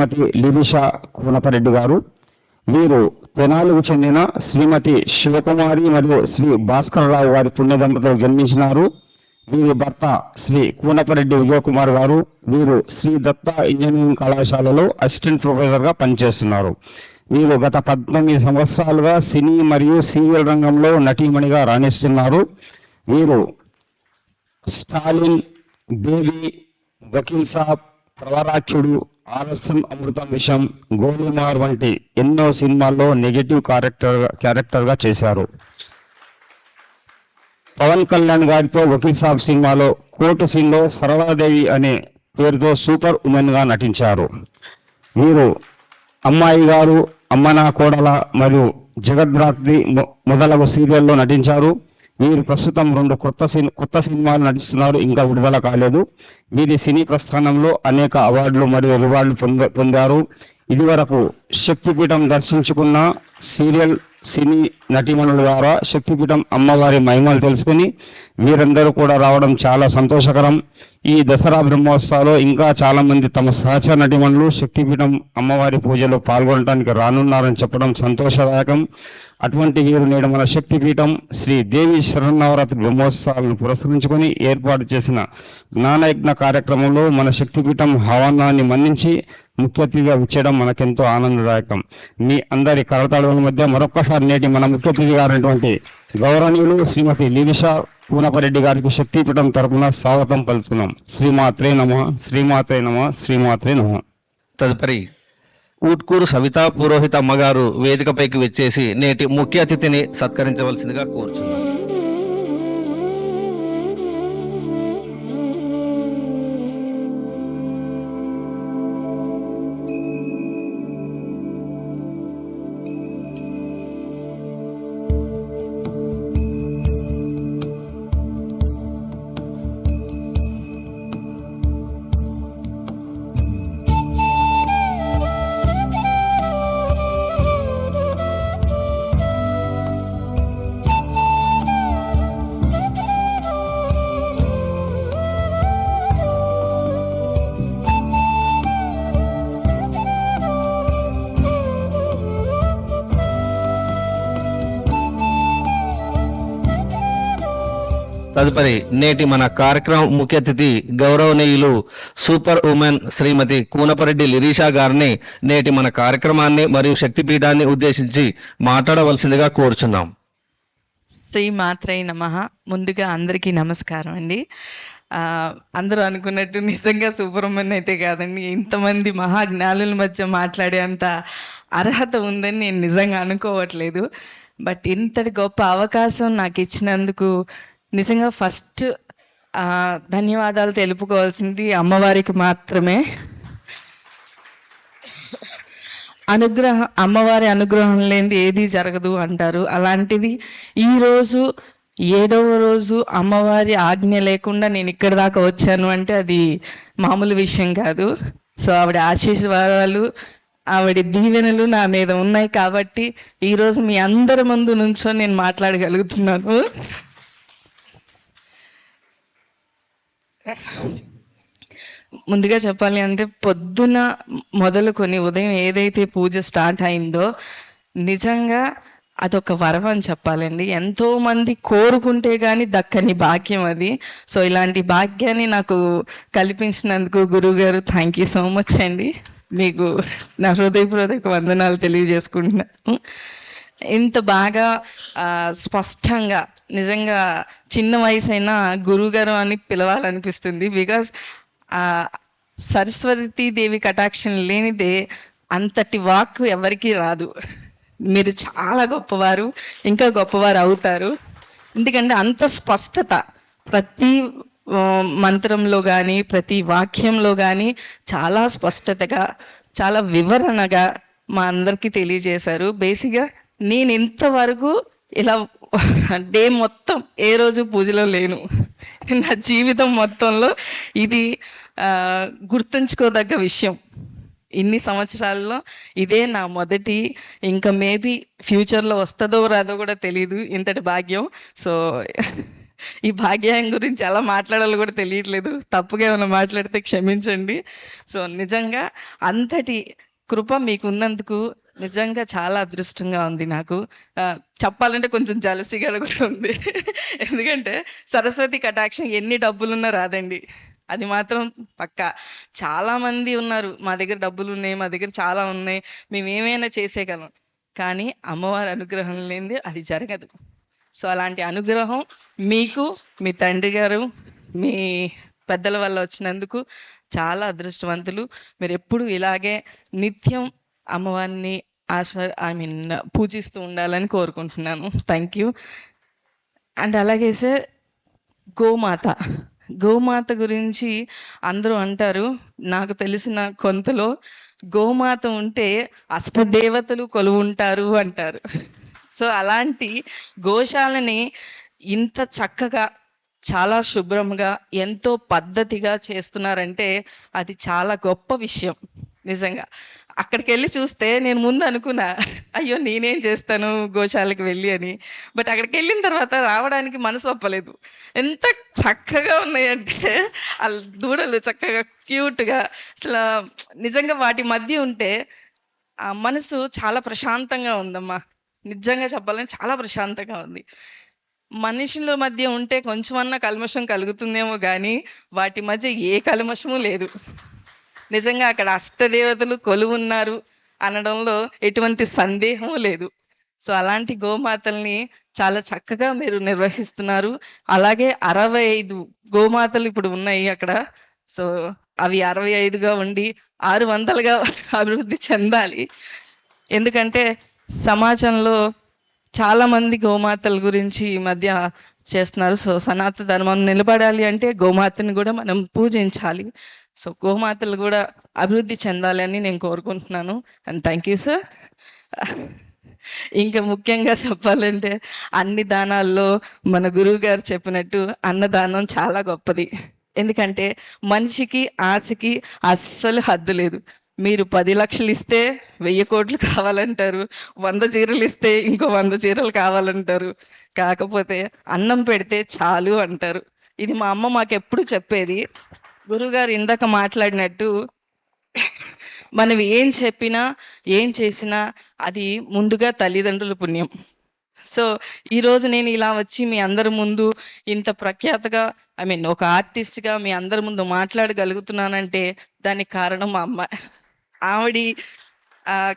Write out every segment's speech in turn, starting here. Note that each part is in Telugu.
శ్రీమతి లిబిషా కూనపరెడ్డి గారు వీరు తెనాలుకు చెందిన శ్రీమతి శివకుమారి మరియు శ్రీ భాస్కరరావు గారి పుణ్య దంపతులు జన్మించినారు. వీరి భర్త శ్రీ కూనపరెడ్డి విజయకుమార్ గారు వీరు శ్రీ దత్త ఇంజనీరింగ్ కళాశాలలో అసిస్టెంట్ ప్రొఫెసర్గా పనిచేస్తున్నారు. వీరు గత పద్దెనిమిది సంవత్సరాలుగా సినీ మరియు సీరియల్ రంగంలో నటీమణిగా రాణిస్తున్నారు. వీరు స్టాలిన్ బేబీ వకీల్ సాబ్ ప్రవరాక్షుడు ఆలస్యం అమృతం విషయం గోలుమార్ వంటి ఎన్నో సినిమాల్లో నెగటివ్ క్యారెక్టర్ క్యారెక్టర్గా చేశారు. పవన్ కళ్యాణ్ గారితో వకీల్ సాబ్ సినిమాలో కోర్టు సీన్ సరళాదేవి అనే పేరుతో సూపర్ ఉమెన్గా నటించారు. వీరు అమ్మాయి గారు అమ్మ నా కోడల మరియు జగద్భ్రాత్రి మొదలగు సీరియల్లో నటించారు. వీరు ప్రస్తుతం రెండు కొత్త కొత్త సినిమాలు నటిస్తున్నారు ఇంకా విడుదల కాలేదు. వీరి సినీ ప్రస్థానంలో అనేక అవార్డులు మరియు రివార్డులు పొంద పొందారు. ఇదివరకు శక్తిపీఠం దర్శించుకున్న సీరియల్ సినీ నటీమణుల ద్వారా శక్తిపీఠం అమ్మవారి మహిమలు తెలుసుకుని వీరందరూ కూడా రావడం చాలా సంతోషకరం. ఈ దసరా బ్రహ్మోత్సవాలు ఇంకా చాలా మంది తమ సహచర నటీమణులు శక్తిపీఠం అమ్మవారి పూజలో పాల్గొనడానికి రానున్నారని చెప్పడం సంతోషదాయకం. అటువంటి వీరు నేడు మన శక్తిపీఠం శ్రీ దేవి శరణవరాత్రి బ్రహ్మోత్సవాలను పురస్కరించుకొని ఏర్పాటు చేసిన జ్ఞానయజ్ఞ కార్యక్రమంలో మన శక్తిపీఠం హవానాన్ని మన్నించి ముఖ్య అతిథిగా విచ్చేయడం మనకెంతో ఆనందదాయకం. మీ అందరి కరతాళుల మధ్య మరొక్కసారి నేటి మన ముఖ్య అతిథి గారైనటువంటి గౌరవనీయులు శ్రీమతి లీలిషా పూనపరెడ్డి గారికి శక్తిపీఠం తరపున స్వాగతం పలుచుకున్నాం శ్రీమాత్రే నమ శ్రీమాత్రే నమ శ్రీమాత్రే నమ. తదుపరి ఊట్కూరు సవితా పురోహిత అమ్మగారు వేదికపైకి వచ్చేసి నేటి ముఖ్య అతిథిని సత్కరించవలసిందిగా కోరుచున్నాను. తదుపరి నేటి మన కార్యక్రమం ముఖ్య అతిథి గౌరవనీయులు సూపర్ ఉమెన్ శ్రీమతి కూనపరెడ్డి లిరీషా గారిని నేటి మన కార్యక్రమాన్ని మరియు శక్తిపీఠాన్ని ఉద్దేశించి మాట్లాడవలసిందిగా కోరుచున్నాం. శ్రీ మాత్రై నమ. ముందుగా అందరికీ నమస్కారం అండి. అందరూ అనుకున్నట్టు నిజంగా సుబ్రహ్మణ్యం అయితే కాదండి. ఇంతమంది మహాజ్ఞానుల మధ్య మాట్లాడే అంత అర్హత ఉందని నేను నిజంగా అనుకోవట్లేదు. బట్ ఇంతటి గొప్ప అవకాశం నాకు ఇచ్చినందుకు నిజంగా ఫస్ట్ ధన్యవాదాలు తెలుపుకోవాల్సింది అమ్మవారికి మాత్రమే. అనుగ్రహం అమ్మవారి అనుగ్రహం లేనిది ఏది జరగదు అంటారు. అలాంటిది ఈ రోజు ఏడవ రోజు అమ్మవారి ఆజ్ఞ లేకుండా నేను ఇక్కడి దాకా వచ్చాను అంటే అది మామూలు విషయం కాదు. సో ఆవిడ ఆశీర్వాదాలు ఆవిడ దీవెనలు నా మీద ఉన్నాయి కాబట్టి ఈ రోజు మీ అందరి ముందు నుంచో నేను మాట్లాడగలుగుతున్నాను. ముందుగా చెప్పాలి అంటే పొద్దున మొదలుకొని ఉదయం ఏదైతే పూజ స్టార్ట్ అయిందో నిజంగా అదొక వరం అని చెప్పాలండి. ఎంతో మంది కోరుకుంటే గాని దక్కని భాగ్యం అది. సో ఇలాంటి భాగ్యాన్ని నాకు కల్పించినందుకు గురువు గారు థ్యాంక్ యూ సో మచ్ అండి. మీకు నా హృదయపూర్వక వందనాలు తెలియజేసుకుంటున్నాను ఇంత బాగా ఆ, స్పష్టంగా నిజంగా చిన్న వయసు అయినా గురుగారు అని పిలవాలనిపిస్తుంది. బికాస్ ఆ సరస్వతి దేవి కటాక్షం లేనిదే అంతటి వాక్ ఎవరికీ రాదు. మీరు చాలా గొప్పవారు ఇంకా గొప్పవారు అవుతారు. ఎందుకంటే అంత స్పష్టత ప్రతి మంత్రంలో కానీ ప్రతి వాక్యంలో కానీ చాలా స్పష్టతగా చాలా వివరణగా మా అందరికీ తెలియజేశారు. బేసిక్గా నేను ఇంతవరకు ఇలా డే మొత్తం ఏ రోజు పూజలో లేను. నా జీవితం మొత్తంలో ఇది గుర్తుంచుకోదగ్గ విషయం. ఇన్ని సంవత్సరాల్లో ఇదే నా మొదటి ఇంకా మేబీ ఫ్యూచర్లో వస్తుందో రాదో కూడా తెలియదు ఇంతటి భాగ్యం. సో ఈ భాగ్యం గురించి ఎలా మాట్లాడాలో కూడా తెలియట్లేదు. తప్పుగా ఏమైనా మాట్లాడితే క్షమించండి. సో నిజంగా అంతటి కృప మీకు ఉన్నందుకు నిజంగా చాలా అదృష్టంగా ఉంది నాకు. చెప్పాలంటే కొంచెం జలసిగా కూడా ఉంది. ఎందుకంటే సరస్వతి కటాక్షం ఎన్ని డబ్బులున్నా రాదండి. అది మాత్రం పక్కా. చాలా మంది ఉన్నారు మా దగ్గర డబ్బులు ఉన్నాయి మా దగ్గర చాలా ఉన్నాయి మేము ఏమైనా చేసేయగలం. కానీ అమ్మవారి అనుగ్రహం లేనిది అది జరగదు. సో అలాంటి అనుగ్రహం మీకు మీ తండ్రి గారు మీ పెద్దల వల్ల వచ్చినందుకు చాలా అదృష్టవంతులు. మీరు ఎప్పుడు ఇలాగే నిత్యం అమ్మవారిని ఆస్వ ఐ మీన్ పూజిస్తూ ఉండాలని కోరుకుంటున్నాను. థ్యాంక్ యూ అండ్ అలాగే సార్ గోమాత. గోమాత గురించి అందరూ అంటారు. నాకు తెలిసిన కొంతలో గోమాత ఉంటే అష్టదేవతలు కొలువుంటారు అంటారు. సో అలాంటి గోశాలని ఇంత చక్కగా చాలా శుభ్రంగా ఎంతో పద్ధతిగా చేస్తున్నారంటే అది చాలా గొప్ప విషయం. నిజంగా. అక్కడికి వెళ్ళి చూస్తే నేను ముందు అనుకున్నా అయ్యో నేనేం చేస్తాను గోశాలకు వెళ్ళి అని. బట్ అక్కడికి వెళ్ళిన తర్వాత రావడానికి మనసు ఒప్పలేదు. ఎంత చక్కగా ఉన్నాయంటే ఆ దూడలు చక్కగా క్యూట్గా అసలు నిజంగా వాటి మధ్య ఉంటే ఆ మనసు చాలా ప్రశాంతంగా ఉందమ్మా. నిజంగా చెప్పాలని చాలా ప్రశాంతంగా ఉంది. మనుషుల మధ్య ఉంటే కొంచెమన్నా కల్మషం కలుగుతుందేమో కానీ వాటి మధ్య ఏ కల్మషము లేదు. నిజంగా అక్కడ అష్టదేవతలు కొలువున్నారు అనడంలో ఎటువంటి సందేహం లేదు. సో అలాంటి గోమాతల్ని చాలా చక్కగా మీరు నిర్వహిస్తున్నారు. అలాగే అరవై ఐదు గోమాతలు ఇప్పుడు ఉన్నాయి అక్కడ. సో అవి అరవై ఐదుగా ఉండి ఆరు వందలుగా అభివృద్ధి చెందాలి. ఎందుకంటే సమాజంలో చాలా మంది గోమాతల గురించి ఈ మధ్య చేస్తున్నారు. సో సనాతన ధర్మం నిలబడాలి అంటే గోమాతని కూడా మనం పూజించాలి. సో గోమాతలు కూడా అభివృద్ధి చెందాలని నేను కోరుకుంటున్నాను. And thank you sir. ఇంకా ముఖ్యంగా చెప్పాలంటే అన్ని దానాల్లో మన గురువు గారు చెప్పినట్టు అన్నదానం చాలా గొప్పది. ఎందుకంటే మనిషికి ఆశకి అస్సలు హద్దు లేదు. మీరు పది లక్షలు ఇస్తే వెయ్యి కోట్లు కావాలంటారు వంద చీరలు ఇస్తే ఇంకో వంద చీరలు కావాలంటారు. కాకపోతే అన్నం పెడితే చాలు అంటారు. ఇది మా అమ్మ మాకు ఎప్పుడు చెప్పేది గురుగారు ఇందాక మాట్లాడినట్టు మనం ఏం చెప్పినా ఏం చేసినా అది ముందుగా తల్లిదండ్రుల పుణ్యం. సో ఈరోజు నేను ఇలా వచ్చి మీ అందరి ముందు ఇంత ప్రఖ్యాతగా ఐ మీన్ ఒక ఆర్టిస్ట్గా మీ అందరి ముందు మాట్లాడగలుగుతున్నానంటే దానికి కారణం మా అమ్మ. ఆవిడి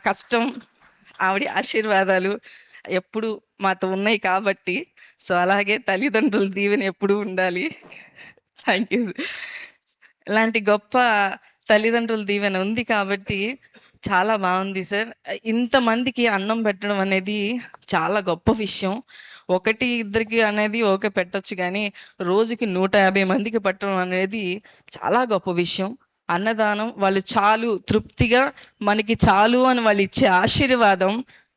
కష్టం ఆవిడ ఆశీర్వాదాలు ఎప్పుడు మాతో ఉన్నాయి కాబట్టి సో అలాగే తల్లిదండ్రుల దీవెన ఎప్పుడు ఉండాలి. థ్యాంక్ యూ ఇలాంటి గొప్ప తల్లిదండ్రుల దీవెన ఉంది కాబట్టి చాలా బాగుంది సార్. ఇంతమందికి అన్నం పెట్టడం అనేది చాలా గొప్ప విషయం. ఒకటి ఇద్దరికి అనేది ఓకే పెట్టొచ్చు కానీ రోజుకి నూట యాభై మందికి పెట్టడం అనేది చాలా గొప్ప విషయం. అన్నదానం వాళ్ళు చాలు తృప్తిగా మనకి చాలు అని వాళ్ళు ఇచ్చే ఆశీర్వాదం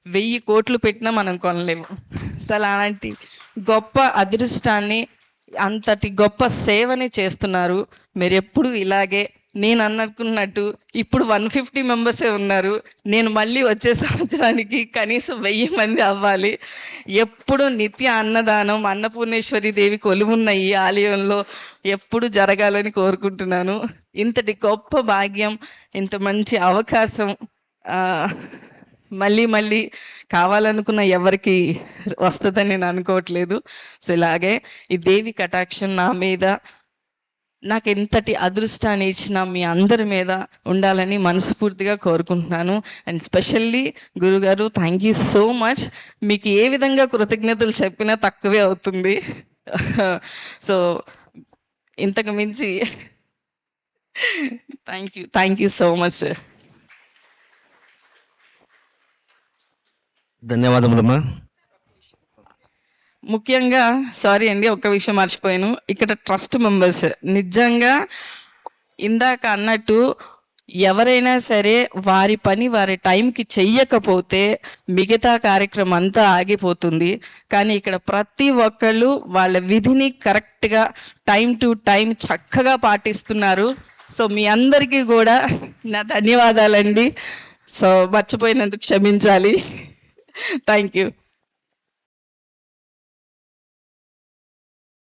వెయ్యి కోట్లు పెట్టినా మనం కొనలేము. అసలు అలాంటి గొప్ప అదృష్టాన్ని అంతటి గొప్ప సేవని చేస్తున్నారు. మీరు ఎప్పుడు ఇలాగే నేను అనుకున్నట్టు ఇప్పుడు వన్ ఫిఫ్టీ మెంబర్సే ఉన్నారు. నేను మళ్ళీ వచ్చే సంవత్సరానికి కనీసం వెయ్యి మంది అవ్వాలి. ఎప్పుడు నిత్య అన్నదానం అన్నపూర్ణేశ్వరి దేవి కొలువున్న ఈ ఆలయంలో ఎప్పుడు జరగాలని కోరుకుంటున్నాను. ఇంతటి గొప్ప భాగ్యం ఇంత మంచి అవకాశం మళ్ళీ మళ్ళీ కావాలనుకున్న ఎవరికి వస్తుందని నేను అనుకోవట్లేదు. సో ఇలాగే ఈ దేవి కటాక్షం నా మీద నాకు ఎంతటి అదృష్టాన్ని ఇచ్చిన మీ అందరి మీద ఉండాలని మనస్ఫూర్తిగా కోరుకుంటున్నాను. అండ్ స్పెషల్లీ గురుగారు థ్యాంక్ యూ సో మచ్ మీకు ఏ విధంగా కృతజ్ఞతలు చెప్పినా తక్కువే అవుతుంది. సో ఇంతకు మించి thank you thank you so much ధన్యవాదములమ్మా ముఖ్యంగా సారీ అండి ఒక్క విషయం మర్చిపోయాను. ఇక్కడ ట్రస్ట్ మెంబర్స్ నిజంగా ఇందాక అన్నట్టు ఎవరైనా సరే వారి పని వారి టైంకి చెయ్యకపోతే మిగతా కార్యక్రమం అంతా ఆగిపోతుంది. కానీ ఇక్కడ ప్రతి ఒక్కళ్ళు వాళ్ళ విధిని కరెక్ట్గా టైం టు టైం చక్కగా పాటిస్తున్నారు. సో మీ అందరికీ కూడా నా ధన్యవాదాలండి. సో మర్చిపోయినందుకు క్షమించాలి. Thank you